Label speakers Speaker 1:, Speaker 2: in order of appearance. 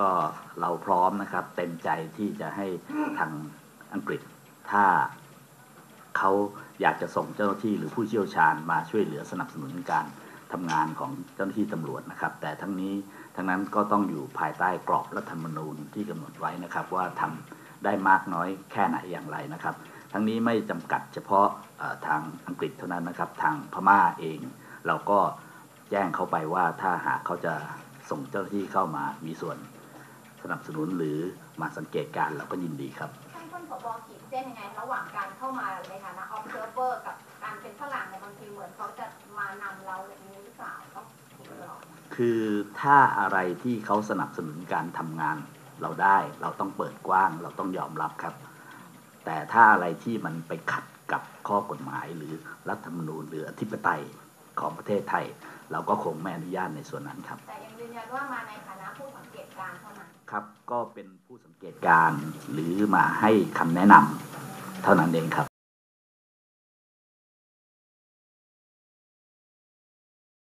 Speaker 1: ก็เราพร้อมนะครับ เต็มใจที่จะให้ทางอังกฤษ ถ้าเขาอยากจะส่งเจ้าหน้าที่หรือผู้เชี่ยวชาญมาช่วยเหลือสนับสนุนการทำงานของเจ้าหน้าที่ตำรวจนะครับ แต่ทั้งนี้ทั้งนั้นก็ต้องอยู่ภายใต้กรอบรัฐธรรมนูญที่กำหนดไว้นะครับ ว่าทำได้มากน้อยแค่ไหนอย่างไรนะครับ ทั้งนี้ไม่จำกัดเฉพาะทางอังกฤษเท่านั้นนะครับ ทางพม่าเอง เราก็แจ้งเขาไปว่าถ้าหากเขาจะส่งเจ้าหน้าที่เข้ามามีส่วน สนับสนุนหรือมาสังเกตการณ์เราก็ยินดีครับ
Speaker 2: ท่านท่านผบขีดเส้นยังไงระหว่างการเข้ามาในฐานะ observer กับการเป็นฝรั่งในยบางทีเหมือนเขาจะมานำเราอย่างนี้หรือเปล่าต้องตลอด
Speaker 1: คือถ้าอะไรที่เขาสนับสนุนการทำงานเราได้เราต้องเปิดกว้างเราต้องยอมรับครับ แต่ถ้าอะไรที่มันไปขัดกับข้อกฎหมายหรือรัฐธรรมนูญหรืออธิปไตยของประเทศไทย เราก็คงไม่อนุญาตในส่วนนั้นครับ
Speaker 2: แต่ยังยืนยันว่ามาในฐานะผู้สัง
Speaker 1: ก็เป็นผู้สังเกตการณ์หรือมาให้คำแนะนำเท่านั้นเองครับ